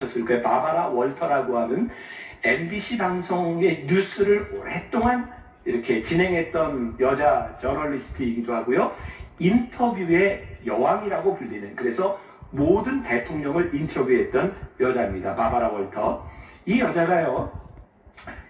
거예요. 바바라 월터라고 하는 MBC 방송의 뉴스를 오랫동안 이렇게 진행했던 여자 저널리스트이기도 하고요. 인터뷰의 여왕이라고 불리는 그래서 모든 대통령을 인터뷰했던 여자입니다. 바바라 월터. 이 여자가요.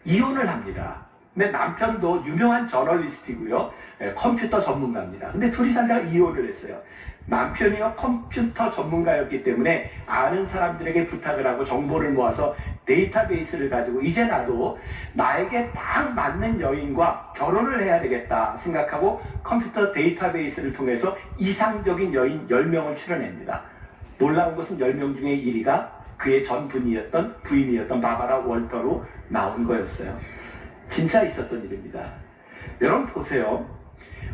이혼을 합니다. 근데 남편도 유명한 저널리스트이고요. 예, 컴퓨터 전문가입니다. 근데 둘이 살다가 이혼을 했어요. 남편이요 컴퓨터 전문가였기 때문에 아는 사람들에게 부탁을 하고 정보를 모아서 데이터베이스를 가지고 이제 나도 나에게 딱 맞는 여인과 결혼을 해야 되겠다 생각하고 컴퓨터 데이터베이스를 통해서 이상적인 여인 10명을 출연합니다. 놀라운 것은 10명 중에 1위가 그의 전 분이었던 부인이었던 바바라 월터로 나온 거였어요. 진짜 있었던 일입니다. 여러분 보세요.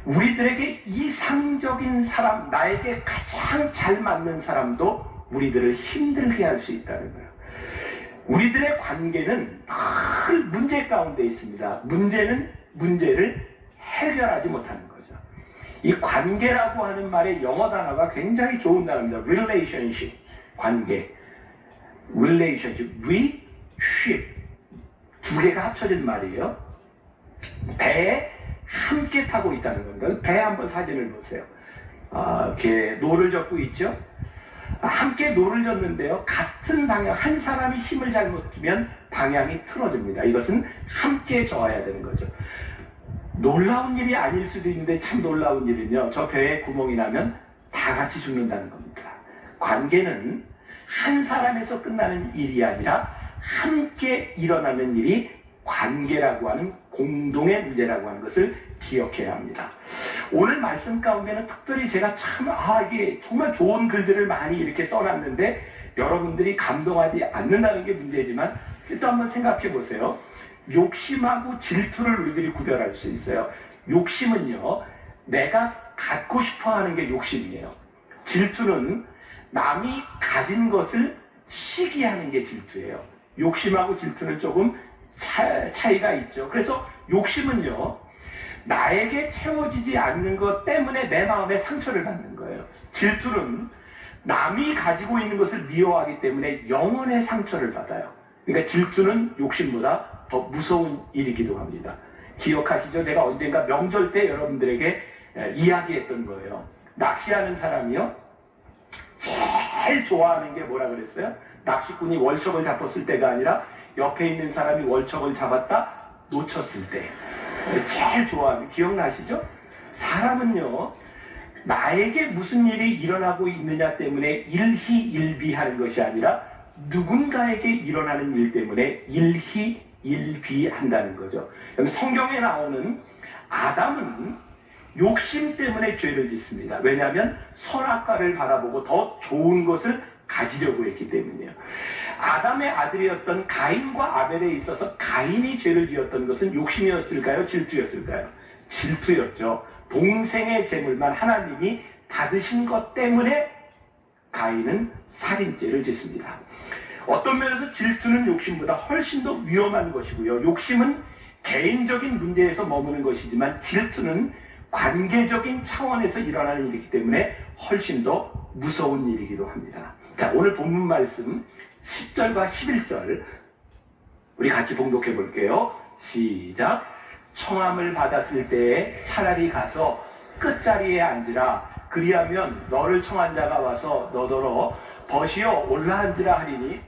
우리들에게 이상적인 사람, 나에게 가장 잘 맞는 사람도 우리들을 힘들게 할 수 있다는 거예요. 우리들의 관계는 늘 문제 가운데 있습니다. 문제는 문제를 해결하지 못하는 거죠. 이 관계라고 하는 말의 영어 단어가 굉장히 좋은 단어입니다. relationship, 관계. relationship, we, ship. 두 개가 합쳐진 말이에요. 배에 함께 타고 있다는 겁니다. 배 한번 사진을 보세요. 아, 이렇게 노를 젓고 있죠? 아, 함께 노를 젓는데요. 같은 방향, 한 사람이 힘을 잘못 주면 방향이 틀어집니다. 이것은 함께 저어야 되는 거죠. 놀라운 일이 아닐 수도 있는데 참 놀라운 일은요. 저 배에 구멍이 나면 다 같이 죽는다는 겁니다. 관계는 한 사람에서 끝나는 일이 아니라 함께 일어나는 일이 관계라고 하는 공동의 문제라고 하는 것을 기억해야 합니다. 오늘 말씀 가운데는 특별히 제가 참, 아, 이게 정말 좋은 글들을 많이 이렇게 써놨는데 여러분들이 감동하지 않는다는 게 문제지만 일단 한번 생각해 보세요. 욕심하고 질투를 우리들이 구별할 수 있어요. 욕심은요, 내가 갖고 싶어 하는 게 욕심이에요. 질투는 남이 가진 것을 시기하는 게 질투예요. 욕심하고 질투는 조금 차, 차이가 있죠. 그래서 욕심은요, 나에게 채워지지 않는 것 때문에 내 마음에 상처를 받는 거예요. 질투는 남이 가지고 있는 것을 미워하기 때문에 영혼의 상처를 받아요. 그러니까 질투는 욕심보다 더 무서운 일이기도 합니다. 기억하시죠? 제가 언젠가 명절 때 여러분들에게 에, 이야기했던 거예요. 낚시하는 사람이요. 제일 좋아하는 게 뭐라 그랬어요? 낚시꾼이 월척을 잡았을 때가 아니라 옆에 있는 사람이 월척을 잡았다 놓쳤을 때 제일 좋아하는 기억나시죠? 사람은요 나에게 무슨 일이 일어나고 있느냐 때문에 일희일비하는 것이 아니라 누군가에게 일어나는 일 때문에 일희일비한다는 거죠. 성경에 나오는 아담은 욕심 때문에 죄를 짓습니다. 왜냐하면 선악과를 바라보고 더 좋은 것을 가지려고 했기 때문이에요. 아담의 아들이었던 가인과 아벨에 있어서 가인이 죄를 지었던 것은 욕심이었을까요? 질투였을까요? 질투였죠. 동생의 재물만 하나님이 받으신 것 때문에 가인은 살인죄를 짓습니다. 어떤 면에서 질투는 욕심보다 훨씬 더 위험한 것이고요. 욕심은 개인적인 문제에서 머무는 것이지만 질투는 관계적인 차원에서 일어나는 일이기 때문에 훨씬 더 무서운 일이기도 합니다. 자, 오늘 본문 말씀 10절과 11절 우리 같이 봉독해 볼게요. 시작. 청함을 받았을 때 차라리 가서 끝자리에 앉으라. 그리하면 너를 청한 자가 와서 너더러 벗이어 올라앉으라 하리니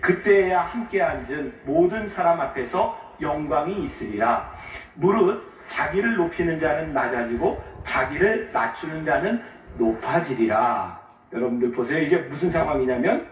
그때야 함께 앉은 모든 사람 앞에서 영광이 있으리라. 무릇 자기를 높이는 자는 낮아지고 자기를 낮추는 자는 높아지리라. 여러분들 보세요. 이게 무슨 상황이냐면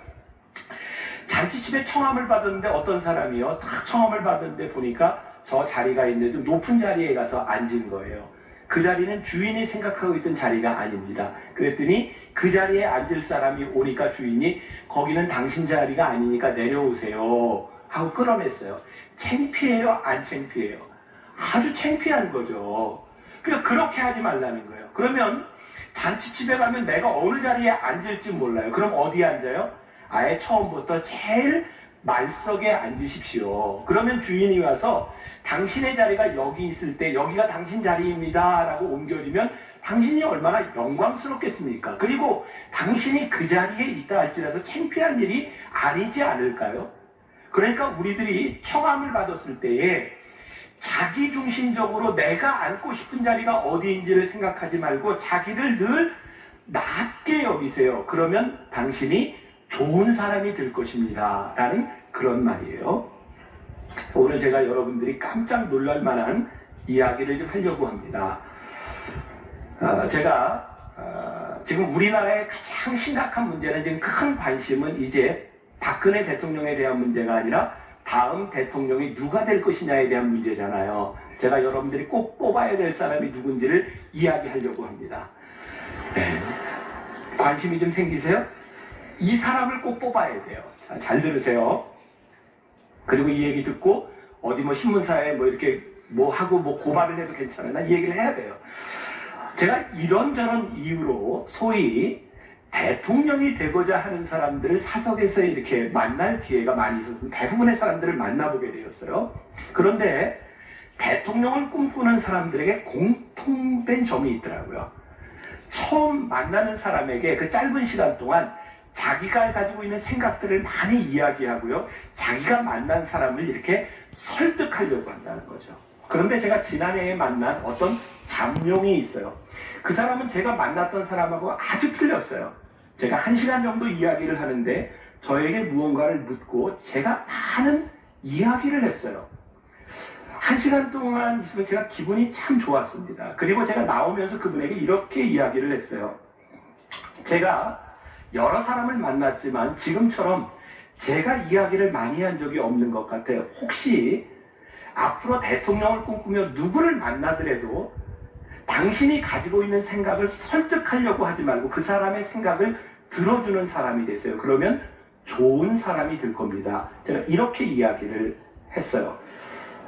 잔치집에 청함을 받았는데 어떤 사람이요. 딱 청함을 받았는데 보니까 저 자리가 있는데도 높은 자리에 가서 앉은 거예요. 그 자리는 주인이 생각하고 있던 자리가 아닙니다. 그랬더니 그 자리에 앉을 사람이 오니까 주인이 거기는 당신 자리가 아니니까 내려오세요. 하고 끌어냈어요. 창피해요? 안 창피해요? 아주 창피한 거죠. 그러니까 그렇게 하지 말라는 거예요. 그러면 잔치집에 가면 내가 어느 자리에 앉을지 몰라요. 그럼 어디에 앉아요? 아예 처음부터 제일 말석에 앉으십시오. 그러면 주인이 와서 당신의 자리가 여기 있을 때 여기가 당신 자리입니다. 라고 옮겨주면 당신이 얼마나 영광스럽겠습니까? 그리고 당신이 그 자리에 있다 할지라도 창피한 일이 아니지 않을까요? 그러니까 우리들이 청함을 받았을 때에 자기 중심적으로 내가 앉고 싶은 자리가 어디인지를 생각하지 말고 자기를 늘 낮게 여기세요. 그러면 당신이 좋은 사람이 될 것입니다. 라는 그런 말이에요. 오늘 제가 여러분들이 깜짝 놀랄 만한 이야기를 좀 하려고 합니다. 어, 제가 어, 지금 우리나라의 가장 심각한 문제는 지금 큰 관심은 이제 박근혜 대통령에 대한 문제가 아니라 다음 대통령이 누가 될 것이냐에 대한 문제잖아요. 제가 여러분들이 꼭 뽑아야 될 사람이 누군지를 이야기하려고 합니다. 네. 관심이 좀 생기세요? 이 사람을 꼭 뽑아야 돼요. 자, 잘 들으세요. 그리고 이 얘기 듣고 어디 뭐 신문사에 뭐 이렇게 뭐 하고 뭐 고발을 해도 괜찮아요. 난 이 얘기를 해야 돼요. 제가 이런저런 이유로 소위 대통령이 되고자 하는 사람들을 사석에서 이렇게 만날 기회가 많이 있어서 대부분의 사람들을 만나보게 되었어요. 그런데 대통령을 꿈꾸는 사람들에게 공통된 점이 있더라고요. 처음 만나는 사람에게 그 짧은 시간 동안 자기가 가지고 있는 생각들을 많이 이야기하고요. 자기가 만난 사람을 이렇게 설득하려고 한다는 거죠. 그런데 제가 지난해에 만난 어떤 잠룡이 있어요. 그 사람은 제가 만났던 사람하고 아주 틀렸어요. 제가 한 시간 정도 이야기를 하는데 저에게 무언가를 묻고 제가 많은 이야기를 했어요. 한 시간 동안 있으면 제가 기분이 참 좋았습니다. 그리고 제가 나오면서 그분에게 이렇게 이야기를 했어요. 제가 여러 사람을 만났지만 지금처럼 제가 이야기를 많이 한 적이 없는 것 같아요. 혹시 앞으로 대통령을 꿈꾸며 누구를 만나더라도 당신이 가지고 있는 생각을 설득하려고 하지 말고 그 사람의 생각을 들어주는 사람이 되세요. 그러면 좋은 사람이 될 겁니다. 제가 이렇게 이야기를 했어요.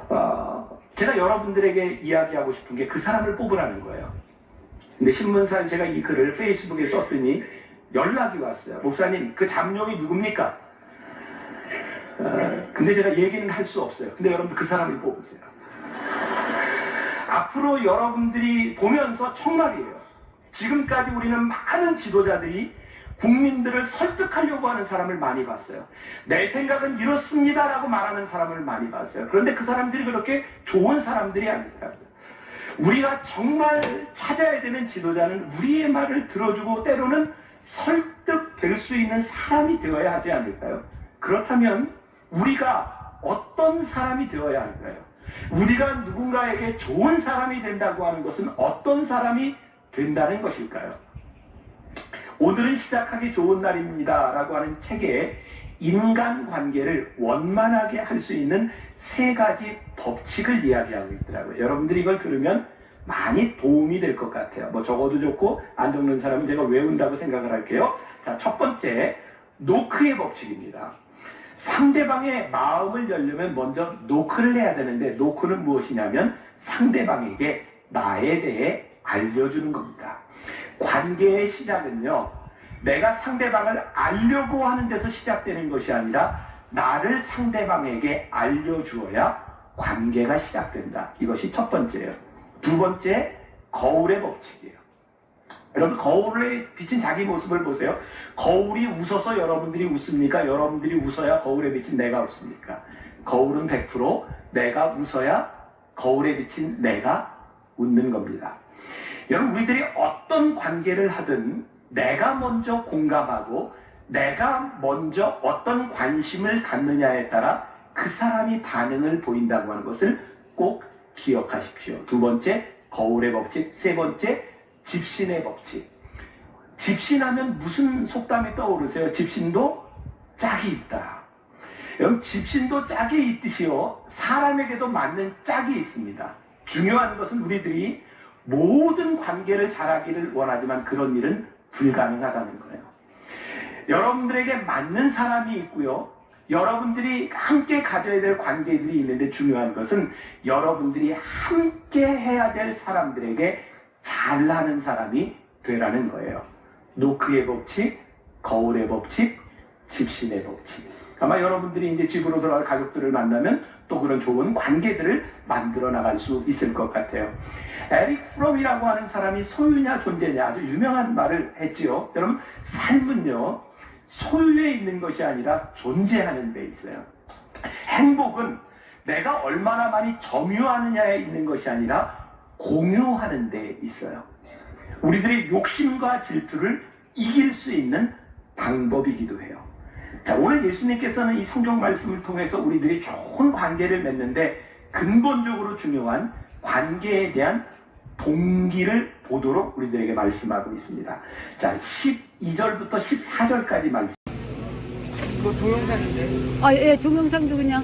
어, 제가 여러분들에게 이야기하고 싶은 게 그 사람을 뽑으라는 거예요. 근데 신문사에 제가 이 글을 페이스북에 썼더니 연락이 왔어요. 목사님, 그 잠룡이 누굽니까? 어, 근데 제가 얘기는 할 수 없어요. 근데 여러분들 그 사람을 뽑으세요. 앞으로 여러분들이 보면서 정말이에요. 지금까지 우리는 많은 지도자들이 국민들을 설득하려고 하는 사람을 많이 봤어요. 내 생각은 이렇습니다라고 말하는 사람을 많이 봤어요. 그런데 그 사람들이 그렇게 좋은 사람들이 아니더라고요. 우리가 정말 찾아야 되는 지도자는 우리의 말을 들어주고 때로는 설득될 수 있는 사람이 되어야 하지 않을까요? 그렇다면 우리가 어떤 사람이 되어야 할까요? 우리가 누군가에게 좋은 사람이 된다고 하는 것은 어떤 사람이 된다는 것일까요? 오늘은 시작하기 좋은 날입니다. 라고 하는 책에 인간관계를 원만하게 할 수 있는 세 가지 법칙을 이야기하고 있더라고요. 여러분들이 이걸 들으면 많이 도움이 될 것 같아요. 뭐 적어도 좋고 안 적는 사람은 제가 외운다고 생각을 할게요. 자, 첫 번째, 노크의 법칙입니다. 상대방의 마음을 열려면 먼저 노크를 해야 되는데 노크는 무엇이냐면 상대방에게 나에 대해 알려주는 겁니다. 관계의 시작은요, 내가 상대방을 알려고 하는 데서 시작되는 것이 아니라 나를 상대방에게 알려주어야 관계가 시작된다. 이것이 첫 번째예요. 두 번째, 거울의 법칙이에요. 여러분, 거울에 비친 자기 모습을 보세요. 거울이 웃어서 여러분들이 웃습니까? 여러분들이 웃어야 거울에 비친 내가 웃습니까? 거울은 100% 내가 웃어야 거울에 비친 내가 웃는 겁니다. 여러분, 우리들이 어떤 관계를 하든 내가 먼저 공감하고 내가 먼저 어떤 관심을 갖느냐에 따라 그 사람이 반응을 보인다고 하는 것을 꼭 기억하십시오. 두 번째, 거울의 법칙. 세 번째, 집신의 법칙. 집신하면 무슨 속담이 떠오르세요? 집신도 짝이 있다. 여러분, 집신도 짝이 있듯이요. 사람에게도 맞는 짝이 있습니다. 중요한 것은 우리들이 모든 관계를 잘하기를 원하지만 그런 일은 불가능하다는 거예요. 여러분들에게 맞는 사람이 있고요. 여러분들이 함께 가져야 될 관계들이 있는데 중요한 것은 여러분들이 함께 해야 될 사람들에게 잘나는 사람이 되라는 거예요. 노크의 법칙, 거울의 법칙, 집신의 법칙. 아마 여러분들이 이제 집으로 돌아갈 가족들을 만나면 또 그런 좋은 관계들을 만들어 나갈 수 있을 것 같아요. 에릭 프롬이라고 하는 사람이 소유냐 존재냐 아주 유명한 말을 했지요. 여러분 삶은요 소유에 있는 것이 아니라 존재하는 데 있어요. 행복은 내가 얼마나 많이 점유하느냐에 있는 것이 아니라 공유하는 데 있어요. 우리들의 욕심과 질투를 이길 수 있는 방법이기도 해요. 자, 오늘 예수님께서는 이 성경 말씀을 통해서 우리들이 좋은 관계를 맺는데 근본적으로 중요한 관계에 대한 동기를 보도록 우리들에게 말씀하고 있습니다. 자, 12절부터 14절까지 말씀. 이거 동영상인데. 아, 예, 동영상도 그냥.